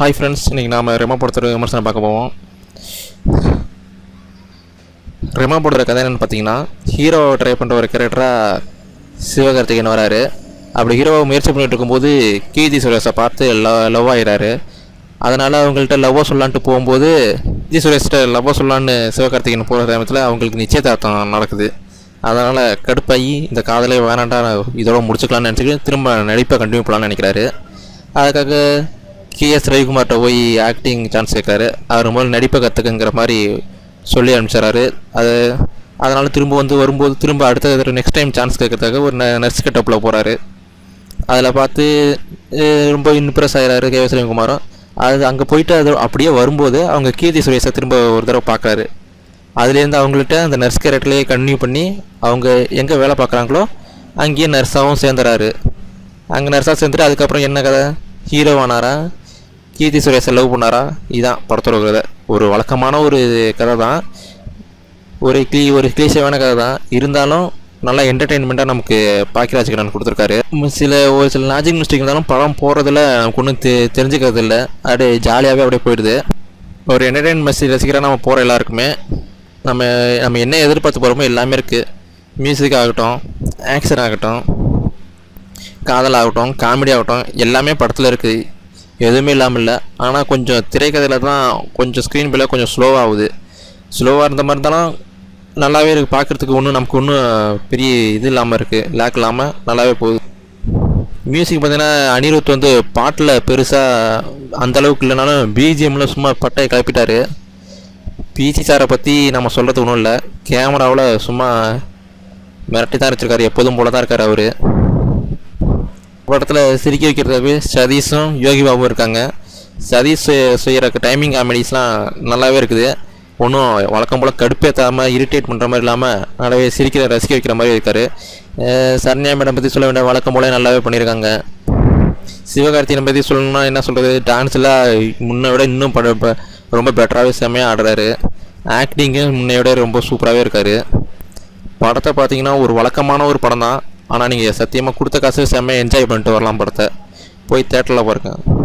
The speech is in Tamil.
ஹாய் ஃப்ரெண்ட்ஸ் இன்றைக்கி நாம் ரெமா படத்தோட விமர்சனம் பார்க்க போவோம். ரெமா படத்தோட கதை என்னென்னு பார்த்தீங்கன்னா ஹீரோவை ட்ரை பண்ணுற ஒரு கேரக்டராக சிவகார்த்திகேயன் வராரு. அப்படி ஹீரோவை முயற்சி பண்ணிட்டு இருக்கும்போது கீர்த்தி சுரேஷை பார்த்து லவ் லவ் ஆகிறாரு அதனால் அவங்கள்ட்ட லவ்வாக சொல்லலான்ட்டு போகும்போது கீர்த்தி சுரேஷ்கிட்ட லவ்வாக சொல்லலான்னு சிவகார்த்திகேயன் போகிற சமயத்தில் அவங்களுக்கு நிச்சயதார்த்தம் நடக்குது. அதனால் கடுப்பாகி இந்த காதலே வேணாண்டா இதோட முடிச்சுக்கலாம்னு நினச்சிக்கிட்டு திரும்ப நடிப்பை கண்டினியூ பண்ணலான்னு நினைக்கிறாரு. அதுக்காக கேஎஸ் ரவிக்குமார்கிட்ட போய் ஆக்டிங் சான்ஸ் கேட்குறாரு. அவர் முதல்ல நடிப்பை கற்றுக்குங்கிற மாதிரி சொல்லி அனுப்பிச்சிடறாரு அது அதனால் திரும்ப வந்து வரும்போது திரும்ப அடுத்த நெக்ஸ்ட் டைம் சான்ஸ் கேட்கறதுக்காக ஒரு நர்ஸ் கெட்டப்பில் போகிறாரு அதில் பார்த்து ரொம்ப இம்ப்ரெஸ் ஆகிறாரு கேஎஸ் ரவிக்குமாரும். அது அங்கே போயிட்டு அது அப்படியே வரும்போது அவங்க கீர்த்தி சுரேஷை திரும்ப ஒரு தடவை பார்க்குறாரு. அதுலேருந்து அவங்கள்ட்ட அந்த நர்ஸ் கேரக்டர்லேயே கன்டினியூ பண்ணி அவங்க எங்கே வேலை பார்க்குறாங்களோ அங்கேயே நர்ஸாகவும் சேர்ந்துறாரு. அங்கே நர்ஸாக சேர்ந்துட்டு அதுக்கப்புறம் என்ன கதை? ஹீரோ ஆனாரா கீர்த்தி சுரேஷை லவ் பண்ணாரா? இதுதான் படத்தோட கதை. ஒரு வழக்கமான ஒரு கதை தான் ஒரு கிளி ஒரு கிளீஷவான கதை தான் இருந்தாலும் நல்லா என்டர்டெயின்மெண்ட்டாக நமக்கு பாக்கியராஜ் கண்ணன் கொடுத்துருக்காரு. சில ஒரு சில லாஜிக் மிஸ்டேக் இருந்தாலும் படம் போகிறதுல நமக்கு ஒன்றும் தெ தெரிஞ்சுக்கிறது இல்லை அப்படியே ஜாலியாகவே அப்படியே போயிடுது. ஒரு என்டர்டெயின்மெண்ட் மெசேஜ் நம்ம போகிற எல்லாருக்குமே நம்ம நம்ம என்ன எதிர்பார்த்து போகிறோமோ எல்லாமே இருக்குது மியூசிக் ஆகட்டும் ஆக்ஷன் ஆகட்டும் காதல் ஆகட்டும் காமெடி ஆகட்டும் எல்லாமே படத்தில் இருக்குது எதுவுமே இல்லாமல் இல்லை. ஆனால் கொஞ்சம் திரைக்கதையில் தான் கொஞ்சம் ஸ்க்ரீன் பிளே கொஞ்சம் ஸ்லோவாகுது ஸ்லோவாக இருந்த மாதிரி இருந்தாலும் நல்லாவே இருக்குது பார்க்குறதுக்கு ஒன்றும் நமக்கு ஒன்றும் பெரிய இது இல்லாமல் இருக்குது லேக் இல்லாமல் நல்லாவே போகுது. மியூசிக் பார்த்திங்கன்னா அனிருத் வந்து பாட்டில் பெருசாக அந்த அளவுக்கு இல்லைனாலும் பிஜிஎம்ல சும்மா பட்டையை கிளப்பிட்டாரு பிசி சாரை பற்றி நம்ம சொல்கிறது ஒன்றும் இல்லை. கேமராவில் சும்மா மிரட்டி தான் வச்சுருக்காரு. எப்போதும் போல தான் இருக்கார் அவர். படத்தில் சிரிக்க வைக்கிறதுக்கு சதீஷும் யோகி பாபும் இருக்காங்க. சதீஷ் செய்கிற டைமிங் காமெடிஸ்லாம் நல்லாவே இருக்குது. ஒன்றும் வழக்கம் போல் கடுப்பேற்றாமல் இரிட்டேட் பண்ணுற மாதிரி இல்லாமல் நல்லாவே சிரிக்கிற ரசிக்க வைக்கிற மாதிரி இருக்கார். சரண்யா மேடம் பற்றி சொல்ல வேண்டிய வழக்கம் போல நல்லாவே பண்ணியிருக்காங்க சிவகார்த்திகனை பற்றி சொல்லணும்னா என்ன சொல்கிறது டான்ஸ்லாம் முன்னை விட இன்னும் பட ரொம்ப பெட்டராகவே செம்மையாக ஆடுறாரு. ஆக்டிங்கும் முன்னையோட விட ரொம்ப சூப்பராகவே இருக்கார். படத்தை பார்த்தீங்கன்னா ஒரு வழக்கமான ஒரு படம் தான் ஆனால் நீங்கள் சத்தியமாக கொடுத்த காசு செம்மையாக என்ஜாய் பண்ணிட்டு வரலாம் படத்தை. போய் தேட்டரில் பாருங்கள்